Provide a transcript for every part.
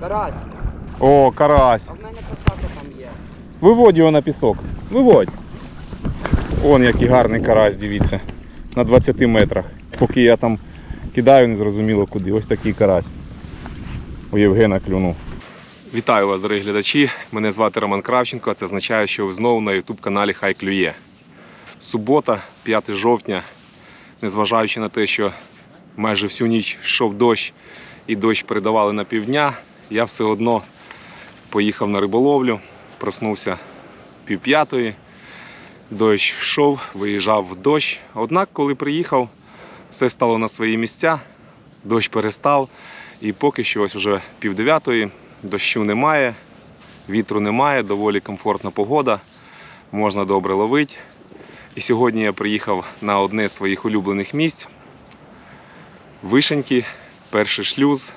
Карась, О, карась. а в мене посадка там є. Виводь його на пісок. Виводь. Вон який гарний карась, дивіться. На 20 метрах. Поки я там кидаю, не зрозуміло куди. Ось такий карась. У Євгена клюнув. Вітаю вас, дорогі глядачі. Мене звати Роман Кравченко. а Це означає, що ви знову на YouTube каналі Хай Клює. Субота, 5 жовтня. Незважаючи на те, що майже всю ніч йшов дощ і дощ передавали на півдня, я все одно поїхав на риболовлю, проснувся пів п'ятої. Дощ йшов, виїжджав в дощ. Однак, коли приїхав, все стало на свої місця, дощ перестав. І поки що ось вже пів дев'ятої, дощу немає, вітру немає, доволі комфортна погода, можна добре ловити. І сьогодні я приїхав на одне з своїх улюблених місць. Вишеньки, перший шлюз,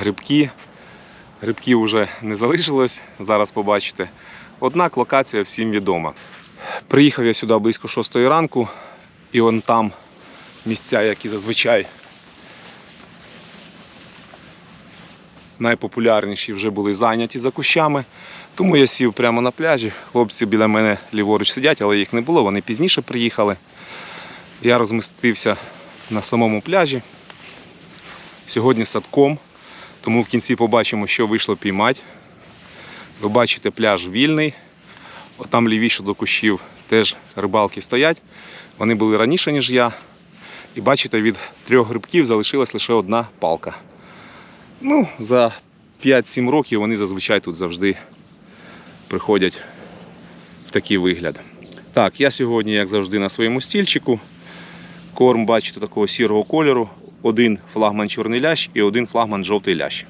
грибки. Грибків вже не залишилось, зараз побачите. Однак локація всім відома. Приїхав я сюди близько 6 ранку, і вон там місця, які зазвичай найпопулярніші вже були зайняті за кущами. Тому я сів прямо на пляжі. Хлопці біля мене ліворуч сидять, але їх не було, вони пізніше приїхали. Я розмістився на самому пляжі. Сьогодні садком, тому в кінці побачимо, що вийшло піймати. Ви бачите, пляж вільний. Отам лівіше до кущів теж рибалки стоять. Вони були раніше, ніж я. І бачите, від трьох грибків залишилась лише одна палка. Ну, за 5-7 років вони зазвичай тут завжди приходять в такий вигляд. Так, я сьогодні, як завжди, на своєму стільчику. Корм, бачите, такого сірого кольору. Один флагман чорний лящ і один флагман жовтий лящ.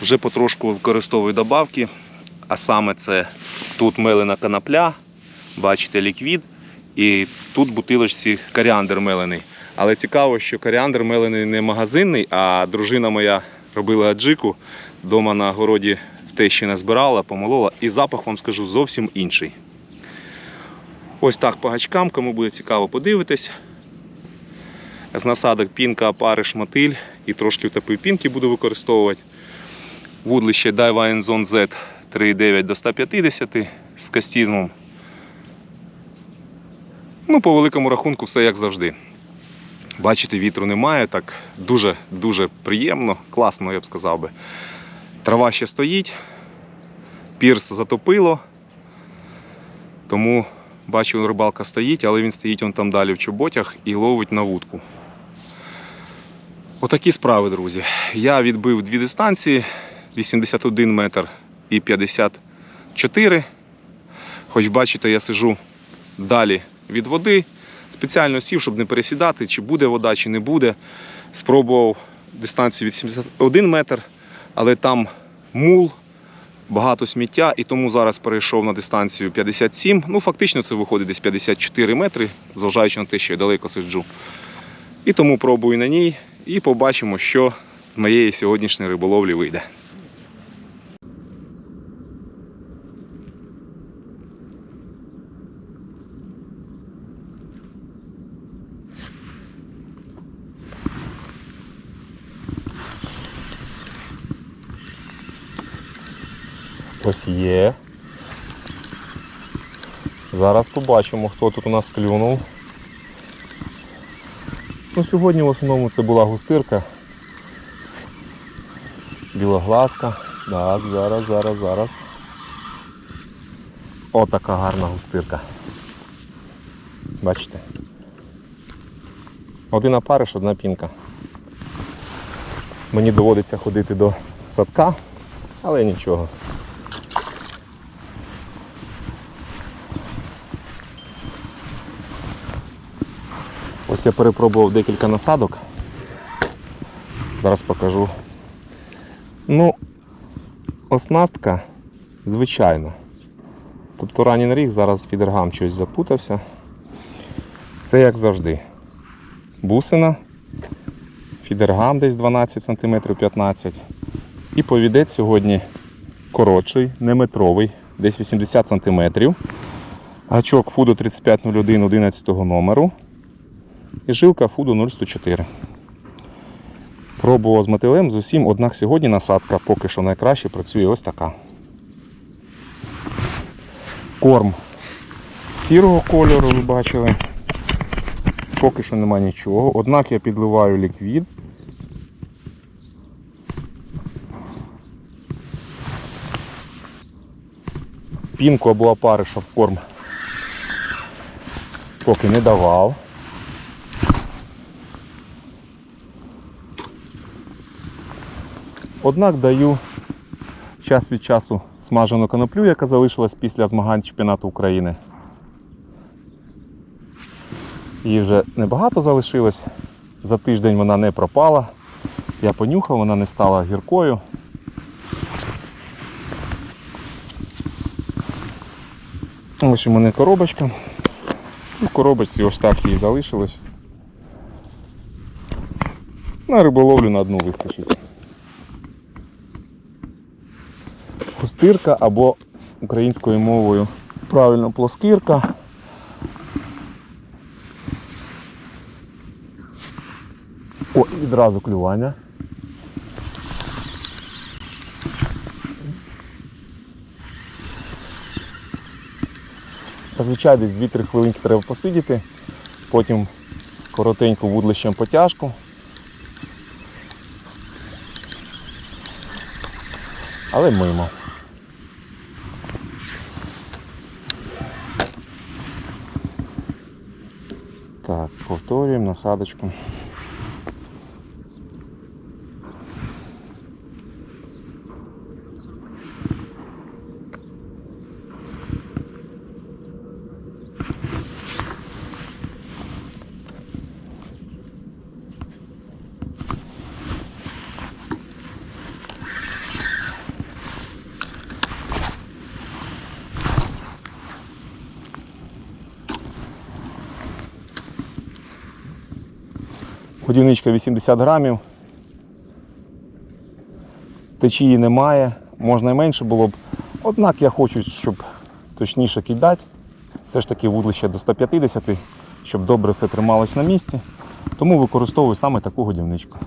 Вже потрошку використовую добавки, а саме це тут мелена канапля, бачите, ліквід, і тут бутилочці коріандр мелений. Але цікаво, що коріандр мелений не магазинний, а дружина моя робила аджику, вдома на городі в тещі назбирала, помолола, і запах вам скажу зовсім інший. Ось так по гачкам, кому буде цікаво, подивитись. З насадок пінка, опариш, мотиль і трошки втопив пінки буду використовувати. Вудлище Daiwa Enzone Z 3,9 до 150 з кастізмом. Ну, по великому рахунку, все як завжди. Бачите, вітру немає, так дуже-дуже приємно, класно, я б сказав би. Трава ще стоїть, пірс затопило, тому бачу, рибалка стоїть, але він стоїть он там далі в чоботях і ловить на вудку. Отакі справи, друзі. Я відбив дві дистанції: 81 метр і 54. Хоч бачите, я сижу далі від води. Спеціально сів, щоб не пересідати, чи буде вода, чи не буде. Спробував дистанцію від 71 метр, але там мул, багато сміття, і тому зараз перейшов на дистанцію 57. Ну, фактично, це виходить десь 54 метри, зважаючи на те, що я далеко сиджу. І тому пробую на ній і побачимо, що з моєї сьогоднішньої риболовлі вийде. Ось є. Зараз побачимо, хто тут у нас клюнув. Ну, Сьогодні в основному це була густирка. Білоглазка. Так, зараз, зараз, зараз. О, така гарна густирка. Бачите? Один опариш, одна пінка. Мені доводиться ходити до садка, але нічого. Ось я перепробував декілька насадок. Зараз покажу. Ну, оснастка звичайна. Тобто ранній рік, зараз фідергам щось запутався. Все як завжди. Бусина, фідергам десь 12 см 15 І повідець сьогодні коротший, не метровий, десь 80 см. Гачок Фудо 3501 11 номеру. І жилка Фуду 0104. Пробував з мотилем з усім, однак сьогодні насадка поки що найкраще працює ось така. Корм сірого кольору, ви бачили. Поки що нема нічого. Однак я підливаю ліквід. Пінку або опариша в корм поки не давав. Однак даю час від часу смажену коноплю, яка залишилась після змагань чемпіонату України. Її вже небагато залишилось. За тиждень вона не пропала. Я понюхав, вона не стала гіркою. Ось у мене коробочка. У коробочці ось так її залишилось. На риболовлю на одну вистачить. Пустирка або українською мовою правильно плоскирка. О, відразу клювання. Зазвичай десь 2-3 хвилинки треба посидіти, потім коротеньку вудлищем потяжку. Але мимо. Так, повторюємо насадочку. Годівничка 80 грамів. Течії немає, можна і менше було б. Однак я хочу, щоб точніше кидати. Все ж таки вудлище до 150, щоб добре все трималось на місці. Тому використовую саме таку годівничку.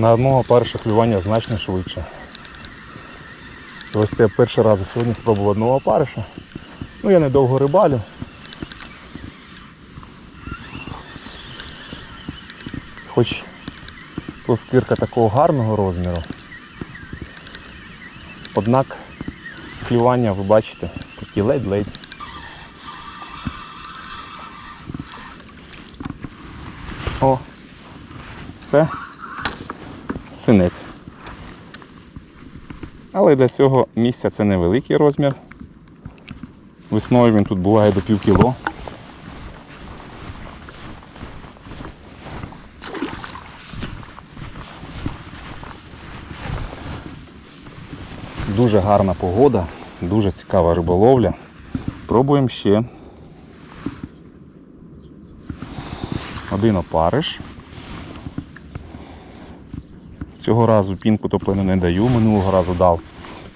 На одного перше клювання значно швидше. Ось це перший раз сьогодні спробував одного опариша. Ну я недовго рибалю. Хоч плоскирка такого гарного розміру. Однак клювання, ви бачите, такі ледь-ледь. О, це синець. Але для цього місця це невеликий розмір. Весною він тут буває до пів кіло. Дуже гарна погода, дуже цікава риболовля. Пробуємо ще. Один опариш. Цього разу пінку топлену не даю, минулого разу дав.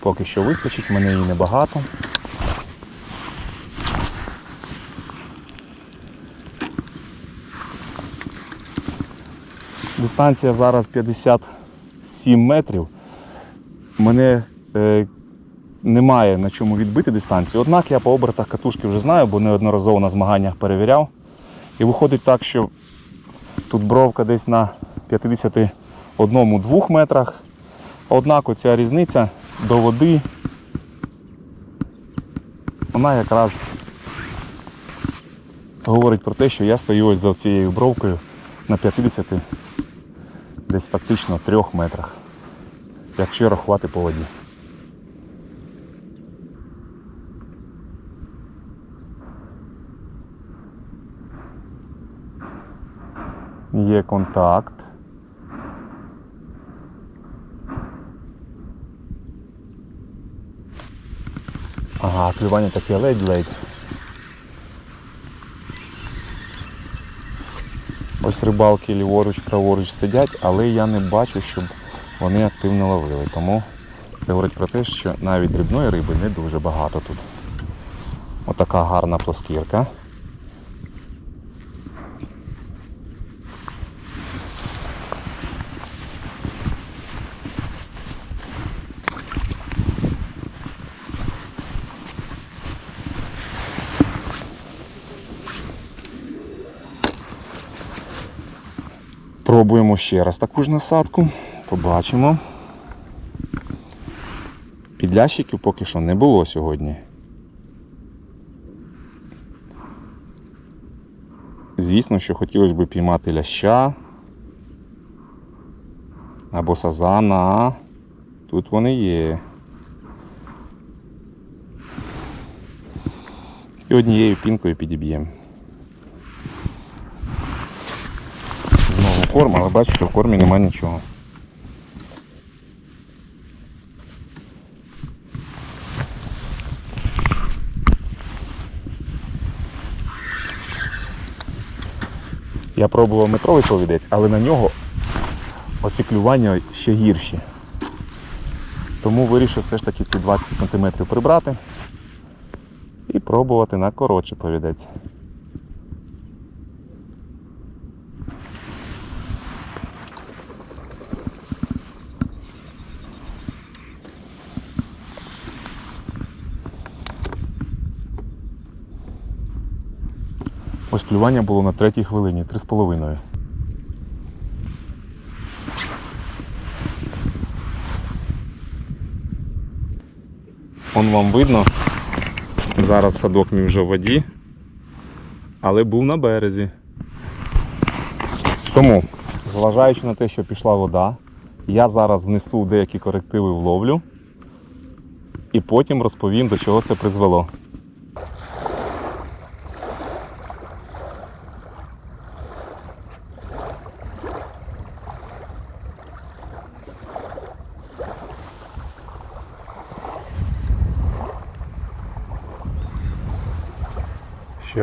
Поки що вистачить, мене її небагато. Дистанція зараз 57 метрів. Мене е, немає на чому відбити дистанцію. Однак я по обертах катушки вже знаю, бо неодноразово на змаганнях перевіряв. І виходить так, що тут бровка десь на 51-2 метрах. Однак оця різниця до води, вона якраз говорить про те, що я стою ось за цією бровкою на 50 десь фактично 3 метрах, якщо рахувати по воді. Є контакт. Ага, клювання таке ледь-ледь. Ось рибалки ліворуч, праворуч сидять, але я не бачу, щоб вони активно ловили. Тому це говорить про те, що навіть дрібної риби не дуже багато тут. Отака гарна плоскірка. Пробуємо ще раз таку ж насадку. Побачимо. Підлящиків поки що не було сьогодні. Звісно, що хотілося б піймати ляща або сазана. Тут вони є. І однією пінкою підіб'ємо. Знову корм, але бачу, що в кормі немає нічого. Я пробував метровий повідець, але на нього оці клювання ще гірші. Тому вирішив все ж таки ці 20 см прибрати і пробувати на коротший повідець. Клювання було на третій хвилині, 3,5. Он вам видно. Зараз садок мій вже в воді, але був на березі. Тому, зважаючи на те, що пішла вода, я зараз внесу деякі корективи в ловлю і потім розповім, до чого це призвело.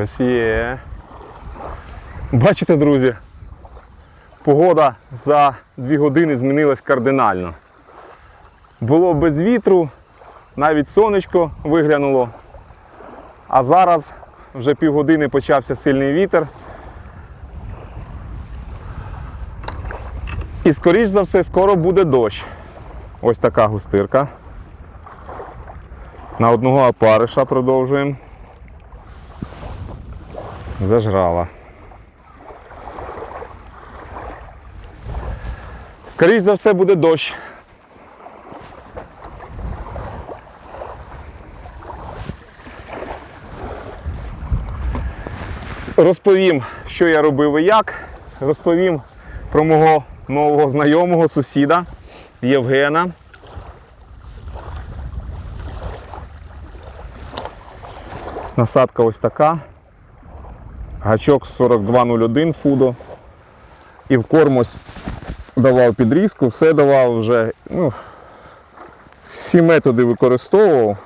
Щось є. Бачите, друзі, погода за дві години змінилась кардинально. Було без вітру, навіть сонечко виглянуло. А зараз вже півгодини почався сильний вітер. І скоріш за все скоро буде дощ. Ось така густирка. На одного опариша продовжуємо. Зажрала. Скоріш за все буде дощ. Розповім, що я робив і як. Розповім про мого нового знайомого сусіда Євгена. Насадка ось така. Гачок 4201 фудо. І в кормось давав підрізку, все давав вже. Ну, всі методи використовував.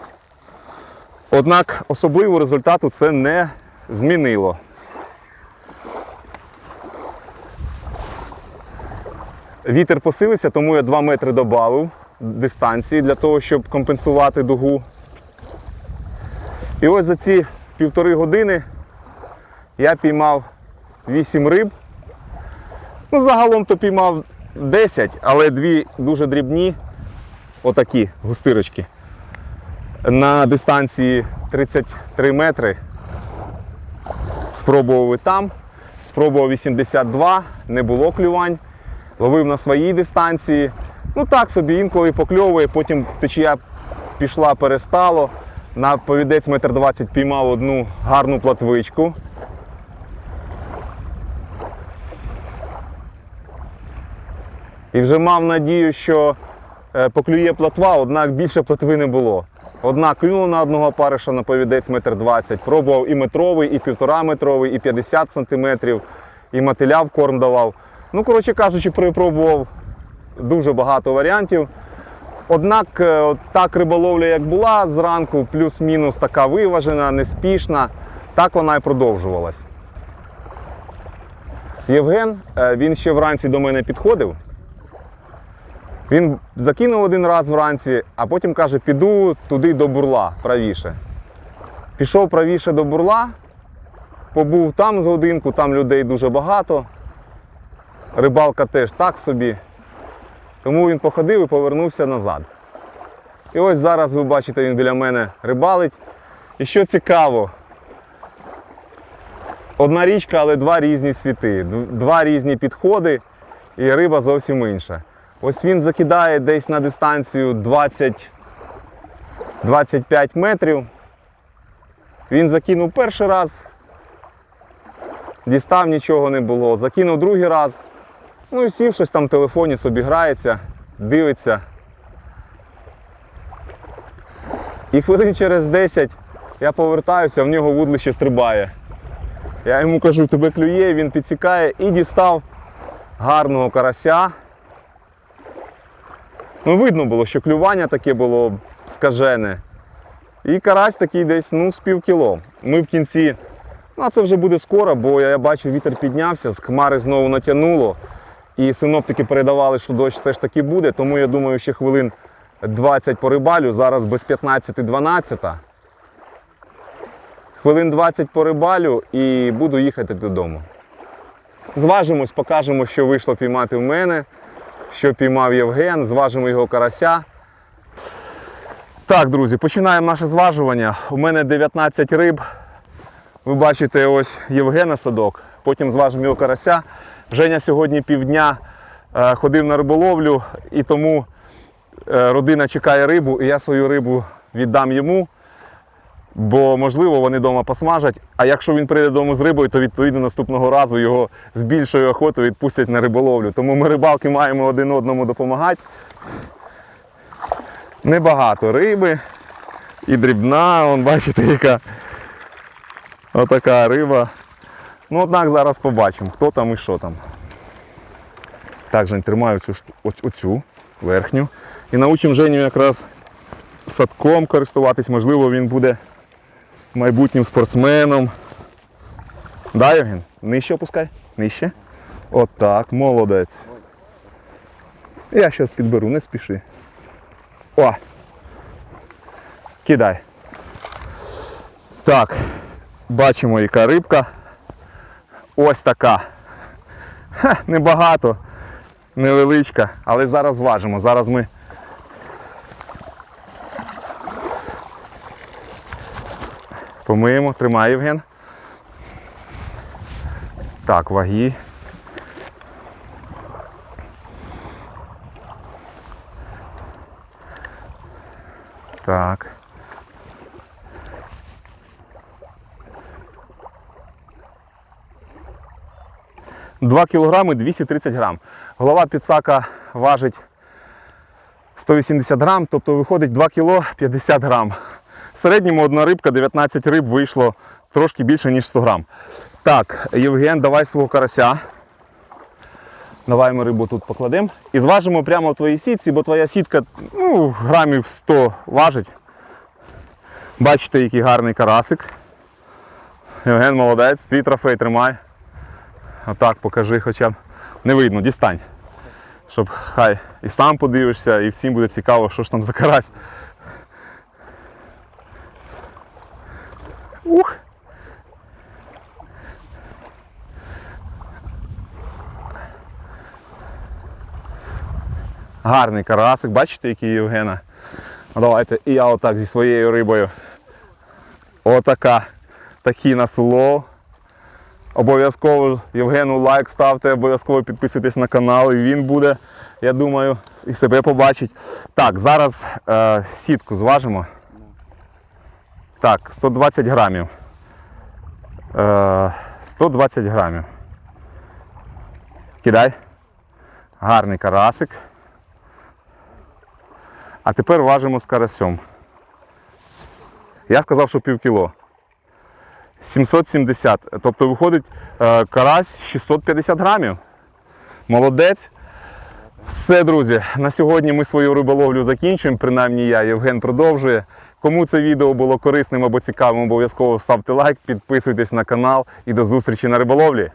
Однак особливого результату це не змінило. Вітер посилився, тому я 2 метри додав дистанції для того, щоб компенсувати дугу. І ось за ці півтори години я піймав 8 риб. Ну, загалом то піймав 10, але дві дуже дрібні, отакі густирочки. На дистанції 33 метри. Спробував і там, спробував 82, не було клювань. Ловив на своїй дистанції. Ну так собі інколи покльовує, потім течія пішла, перестало. На повідець метр 20 піймав одну гарну платвичку. І вже мав надію, що е, поклює плотва, однак більше плотви не було. Одна клюнула на одного париша на повідець метр 20, пробував і метровий, і півтора метровий, і 50 сантиметрів, і мотиля в корм давав. Ну, коротше кажучи, перепробував дуже багато варіантів. Однак е, так риболовля, як була зранку, плюс-мінус така виважена, неспішна, так вона і продовжувалась. Євген, е, він ще вранці до мене підходив. Він закинув один раз вранці, а потім каже, піду туди до бурла правіше. Пішов правіше до бурла, побув там з годинку, там людей дуже багато. Рибалка теж так собі. Тому він походив і повернувся назад. І ось зараз ви бачите, він біля мене рибалить. І що цікаво, одна річка, але два різні світи, два різні підходи, і риба зовсім інша. Ось він закидає десь на дистанцію 20 25 метрів. Він закинув перший раз, дістав нічого не було. Закинув другий раз. Ну і сів щось там в телефоні собі грається, дивиться. І хвилин через 10 я повертаюся, в нього вудлище стрибає. Я йому кажу, тебе клює, він підсікає і дістав гарного карася. Ну, видно було, що клювання таке було скажене. І карась такий десь ну, з пів кіло. Ми в кінці, ну а це вже буде скоро, бо я бачу, вітер піднявся, з хмари знову натягнуло. І синоптики передавали, що дощ все ж таки буде, тому я думаю, ще хвилин 20 по рибалю, зараз без 15-12. Хвилин 20 по рибалю і буду їхати додому. Зважимось, покажемо, що вийшло піймати в мене, що піймав Євген, зважимо його карася. Так, друзі, починаємо наше зважування. У мене 19 риб. Ви бачите ось Євгена садок, потім зважимо його карася. Женя сьогодні півдня е, ходив на риболовлю і тому е, родина чекає рибу, і я свою рибу віддам йому. Бо можливо вони вдома посмажать. А якщо він прийде додому з рибою, то відповідно наступного разу його з більшою охотою відпустять на риболовлю. Тому ми рибалки маємо один одному допомагати. Небагато риби і дрібна, вон, бачите, яка отака риба. Ну, однак зараз побачимо, хто там і що там. Так, Жень, тримаю цю, оцю верхню. І научимо Женю якраз садком користуватись, можливо, він буде майбутнім спортсменом. Да, Євген? Нижче опускай. Нижче. Отак, молодець. Я зараз підберу, не спіши. О! Кидай. Так, бачимо, яка рибка. Ось така. Ха, небагато, невеличка, але зараз зважимо. Зараз ми помиємо. Тримай, Євген. Так, ваги. Так. Два кілограми 230 грам. Голова підсака важить 180 грам, тобто виходить 2 кіло 50 грам. В середньому одна рибка, 19 риб вийшло трошки більше, ніж 100 грам. Так, Євген, давай свого карася. Давай ми рибу тут покладемо. І зважимо прямо в твоїй сітці, бо твоя сітка ну, грамів 100 важить. Бачите, який гарний карасик. Євген молодець, твій трофей тримай. Отак покажи хоча б. Не видно, дістань. Щоб хай і сам подивишся, і всім буде цікаво, що ж там за карась. Ух! Гарний карасик, бачите, який Євгена. Ну, давайте і я отак зі своєю рибою. Отака. Такий на село. Обов'язково Євгену лайк ставте, обов'язково підписуйтесь на канал і він буде, я думаю, і себе побачить. Так, зараз е, сітку зважимо. Так, 120 грамів. Е, 120 грамів. Кидай. Гарний карасик. А тепер важимо з карасем. Я сказав, що пів кіло. 770. Тобто виходить е, карась 650 грамів. Молодець. Все, друзі, на сьогодні ми свою риболовлю закінчуємо. Принаймні я, Євген продовжує. Кому це відео було корисним або цікавим, обов'язково ставте лайк, підписуйтесь на канал і до зустрічі на риболовлі.